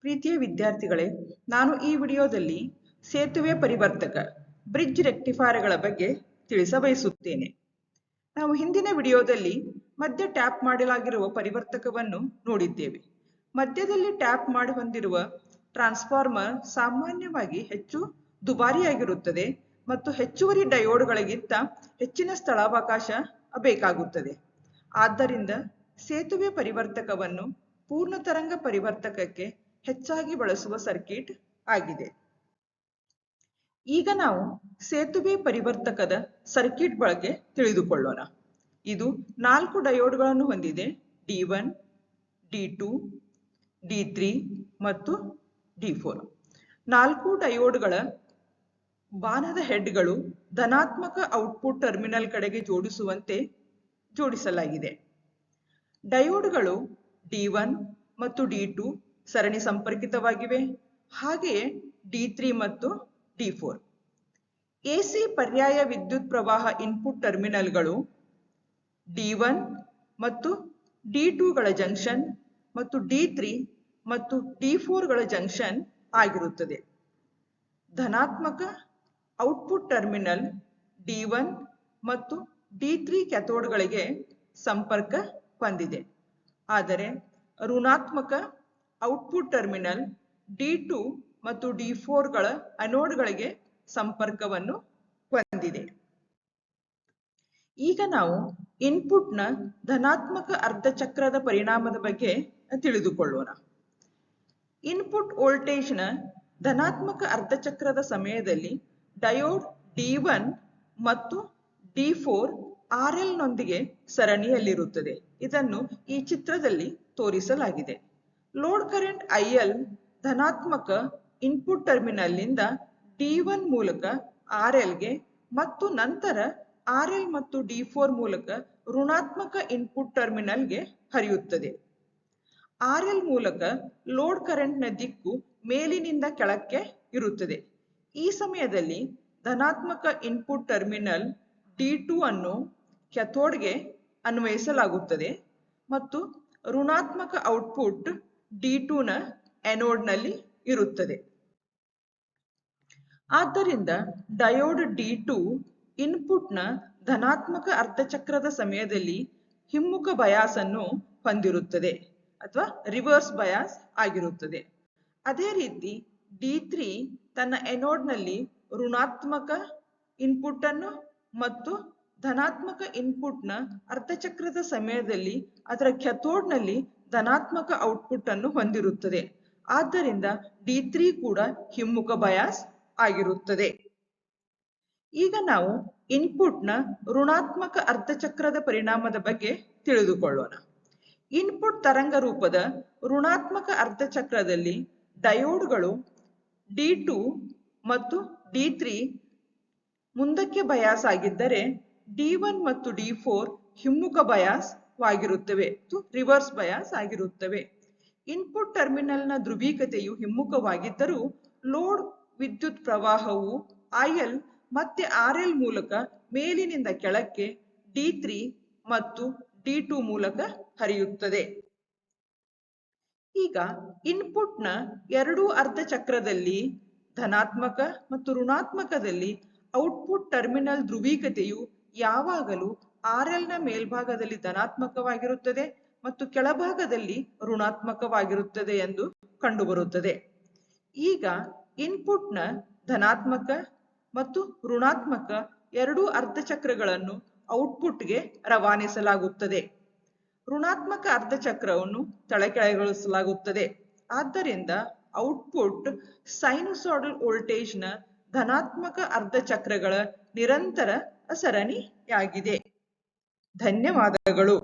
ಪ್ರೀತಿಯ ವಿದ್ಯಾರ್ಥಿಗಳೇ, ನಾನು ಈ ವಿಡಿಯೋದಲ್ಲಿ ಸೇತುವೆ ಪರಿವರ್ತಕ, ಬ್ರಿಡ್ಜ್ ರೆಕ್ಟಿಫೈರ್ಗಳ ಬಗ್ಗೆ ತಿಳಿಸಬಯಸುತ್ತೇನೆ ನಾವು ಹಿಂದಿನ ವಿಡಿಯೋದಲ್ಲಿ ಮಧ್ಯ ಟ್ಯಾಪ್ ಮಾಡಲಾಗಿರುವ ಪರಿವರ್ತಕವನ್ನು ನೋಡಿದ್ದೇವೆ. ಮಧ್ಯದಲ್ಲಿ ಟ್ಯಾಪ್ ಮಾಡಿ ಹೊಂದಿರುವ ಟ್ರಾನ್ಸ್ಫಾರ್ಮರ್ ಸಾಮಾನ್ಯವಾಗಿ ಹೆಚ್ಚು ದುಬಾರಿಯಾಗಿರುತ್ತದೆ ಮತ್ತು ಹೆಚ್ಚುವರಿ ಡಯೋಡ್ಗಳಿಗಿಂತ ಹೆಚ್ಚಿನ ಸ್ಥಳಾವಕಾಶ ಬೇಕಾಗುತ್ತದೆ. ಆದ್ದರಿಂದ ಸೇತುವೆ ಪರಿವರ್ತಕವನ್ನು ಪೂರ್ಣ ತರಂಗ ಪರಿವರ್ತಕಕ್ಕೆ ಹೆಚ್ಚಾಗಿ ಬಳಸುವ ಸರ್ಕಿಟ್ ಆಗಿದೆ. ಈಗ ನಾವು ಸೇತುವೆ ಪರಿವರ್ತಕದ ಸರ್ಕಿಟ್ ಬಳಕೆ ತಿಳಿದುಕೊಳ್ಳೋಣ. ಇದು ನಾಲ್ಕು ಡಯೋಡ್ಗಳನ್ನು ಹೊಂದಿದೆ. D one D two D three ಮತ್ತು ಡಿ ಫೋರ್ ನಾಲ್ಕು ಡಯೋಡ್ಗಳ ಬಾನದ ಹೆಡ್ಗಳು ಧನಾತ್ಮಕ ಔಟ್ಪುಟ್ ಟರ್ಮಿನಲ್ ಕಡೆಗೆ ಜೋಡಿಸುವಂತೆ ಜೋಡಿಸಲಾಗಿದೆ. ಡಯೋಡ್ಗಳು ಡಿ ಒನ್ ಮತ್ತು ಡಿ ಟು ಸರಣಿ ಸಂಪರ್ಕಿತವಾಗಿವೆ. ಹಾಗೆಯೇ ಡಿ ತ್ರೀ ಮತ್ತು ಡಿ ಫೋರ್ ಎಸಿ ಪರ್ಯಾಯ ವಿದ್ಯುತ್ ಪ್ರವಾಹ ಇನ್ಪುಟ್ ಟರ್ಮಿನಲ್ಗಳು ಡಿ ಒನ್ ಮತ್ತು ಡಿ ಟೂಗಳ ಜಂಕ್ಷನ್ ಮತ್ತು ಡಿ ತ್ರೀ ಮತ್ತು ಡಿ ಫೋರ್ಗಳ ಜಂಕ್ಷನ್ ಆಗಿರುತ್ತದೆ. ಧನಾತ್ಮಕ ಔಟ್ಪುಟ್ ಟರ್ಮಿನಲ್ ಡಿ ಒನ್ ಮತ್ತು ಡಿ ತ್ರೀ ಕ್ಯಾಥೋಡ್ಗಳಿಗೆ ಸಂಪರ್ಕ ಹೊಂದಿದೆ. ಆದರೆ ಋಣಾತ್ಮಕ ಔಟ್ಪುಟ್ ಟರ್ಮಿನಲ್ ಡಿ ಟು ಮತ್ತು ಡಿ ಫೋರ್ಗಳ ಅನೋಡ್ಗಳಿಗೆ ಸಂಪರ್ಕವನ್ನು ಹೊಂದಿದೆ. ಈಗ ನಾವು ಇನ್ಪುಟ್ನ ಧನಾತ್ಮಕ ಅರ್ಧಚಕ್ರದ ಪರಿಣಾಮದ ಬಗ್ಗೆ ತಿಳಿದುಕೊಳ್ಳೋಣ. ಇನ್ಪುಟ್ ವೋಲ್ಟೇಜ್ನ ಧನಾತ್ಮಕ ಅರ್ಧಚಕ್ರದ ಸಮಯದಲ್ಲಿ ಡಯೋಡ್ ಡಿ ಒನ್ ಮತ್ತು ಡಿ ಫೋರ್ ಆರ್ ಎಲ್ ನೊಂದಿಗೆ ಸರಣಿಯಲ್ಲಿರುತ್ತದೆ. ಇದನ್ನು ಈ ಚಿತ್ರದಲ್ಲಿ ತೋರಿಸಲಾಗಿದೆ. ಲೋಡ್ ಕರೆಂಟ್ ಐಎಲ್ ಧನಾತ್ಮಕ ಇನ್ಪುಟ್ ಟರ್ಮಿನಲ್ನಿಂದ ಡಿ ಒನ್ ಮೂಲಕ ಆರ್ ಎಲ್ಗೆ ಮತ್ತು ನಂತರ ಆರ್ ಎಲ್ ಮತ್ತು ಡಿ ಫೋರ್ ಮೂಲಕ ಋಣಾತ್ಮಕ ಇನ್ಪುಟ್ ಟರ್ಮಿನಲ್ಗೆ ಹರಿಯುತ್ತದೆ. ಆರ್ ಎಲ್ ಮೂಲಕ ಲೋಡ್ ಕರೆಂಟ್ನ ದಿಕ್ಕು ಮೇಲಿನಿಂದ ಕೆಳಕ್ಕೆ ಇರುತ್ತದೆ. ಈ ಸಮಯದಲ್ಲಿ ಧನಾತ್ಮಕ ಇನ್ಪುಟ್ ಟರ್ಮಿನಲ್ ಡಿ ಟು ಅನ್ನು ಕ್ಯಾಥೋಡ್ಗೆ ಅನ್ವಯಿಸಲಾಗುತ್ತದೆ ಮತ್ತು ಋಣಾತ್ಮಕ ಔಟ್ಪುಟ್ ಡಿ ಟೂನ ನಲ್ಲಿ ಇರುತ್ತದೆ. ಆದ್ದರಿಂದ ಡಯೋಡ್ ಡಿ ಟು ಇನ್ಪುಟ್ನ ಧನಾತ್ಮಕ ಅರ್ಧಚಕ್ರದ ಸಮಯದಲ್ಲಿ ಹಿಮ್ಮುಖ ಬಯಾಸ್ ಅನ್ನು ಹೊಂದಿರುತ್ತದೆ ಅಥವಾ ರಿವರ್ಸ್ ಬಯಾಸ್ ಆಗಿರುತ್ತದೆ. ಅದೇ ರೀತಿ ಡಿ ತ್ರೀ ತನ್ನ ಎನೋಡ್ನಲ್ಲಿ ಋಣಾತ್ಮಕ ಇನ್ಪುಟ್ ಅನ್ನು ಮತ್ತು ಧನಾತ್ಮಕ ಇನ್ಪುಟ್ನ ಅರ್ಧಚಕ್ರದ ಸಮಯದಲ್ಲಿ ಅದರ ಕ್ಯಾಥೋಡ್ನಲ್ಲಿ ಧನಾತ್ಮಕ ಔಟ್ಪುಟ್ ಅನ್ನು ಹೊಂದಿರುತ್ತದೆ. ಆದ್ದರಿಂದ ಡಿ ತ್ರೀ ಕೂಡ ಹಿಮ್ಮುಖ ಬಯಾಸ್ ಆಗಿರುತ್ತದೆ. ಈಗ ನಾವು ಇನ್ಪುಟ್ನ ಋಣಾತ್ಮಕ ಅರ್ಧಚಕ್ರದ ಪರಿಣಾಮದ ಬಗ್ಗೆ ತಿಳಿದುಕೊಳ್ಳೋಣ. ಇನ್ಪುಟ್ ತರಂಗ ರೂಪದ ಋಣಾತ್ಮಕ ಅರ್ಧಚಕ್ರದಲ್ಲಿ ಡಯೋಡ್ಗಳು ಡಿ ಟು ಮತ್ತು ಡಿ ತ್ರೀ ಮುಂದಕ್ಕೆ ಬಯಾಸ್ ಆಗಿದ್ದರೆ ಡಿ ಒನ್ ಮತ್ತು ಡಿ ಫೋರ್ ಹಿಮ್ಮುಖ ಬಯಾಸ್ ವಾಗಿರುತ್ತವೆ ರಿವರ್ಸ್ ಬಯಾಸ್ ಆಗಿರುತ್ತವೆ. ಇನ್ಪುಟ್ ಟರ್ಮಿನಲ್ನ ಧ್ರುವೀಕತೆಯು ಹಿಮ್ಮುಖವಾಗಿದ್ದರೂ ಲೋಡ್ ವಿದ್ಯುತ್ ಪ್ರವಾಹವು ಐಎಲ್ ಮತ್ತೆ ಆರ್ ಎಲ್ ಮೂಲಕ ಮೇಲಿನಿಂದ ಕೆಳಕ್ಕೆ ಡಿ ತ್ರೀ ಮತ್ತು ಡಿ ಟು ಮೂಲಕ ಹರಿಯುತ್ತದೆ. ಈಗ ಇನ್ಪುಟ್ನ ಎರಡೂ ಅರ್ಧ ಚಕ್ರದಲ್ಲಿ ಧನಾತ್ಮಕ ಮತ್ತು ಋಣಾತ್ಮಕದಲ್ಲಿ ಔಟ್ಪುಟ್ ಟರ್ಮಿನಲ್ ಧ್ರುವೀಕತೆಯು ಯಾವಾಗಲೂ ಆರ್ ಎಲ್ನ ಮೇಲ್ಭಾಗದಲ್ಲಿ ಧನಾತ್ಮಕವಾಗಿರುತ್ತದೆ ಮತ್ತು ಕೆಳಭಾಗದಲ್ಲಿ ಋಣಾತ್ಮಕವಾಗಿರುತ್ತದೆ ಎಂದು ಕಂಡುಬರುತ್ತದೆ. ಈಗ ಇನ್ಪುಟ್ನ ಧನಾತ್ಮಕ ಮತ್ತು ಋಣಾತ್ಮಕ ಎರಡೂ ಅರ್ಧಚಕ್ರಗಳನ್ನು ಔಟ್ಪುಟ್ಗೆ ರವಾನಿಸಲಾಗುತ್ತದೆ. ಋಣಾತ್ಮಕ ಅರ್ಧಚಕ್ರವನ್ನು ತಳಕೆಳಗೊಳಿಸಲಾಗುತ್ತದೆ ಆದ್ದರಿಂದ ಔಟ್ಪುಟ್ ಸೈನುಸಾಡಲ್ ವೋಲ್ಟೇಜ್ನ ಧನಾತ್ಮಕ ಅರ್ಧಚಕ್ರಗಳ ನಿರಂತರ ಸರಣಿಯಾಗಿದೆ. ಧನ್ಯವಾದಗಳು.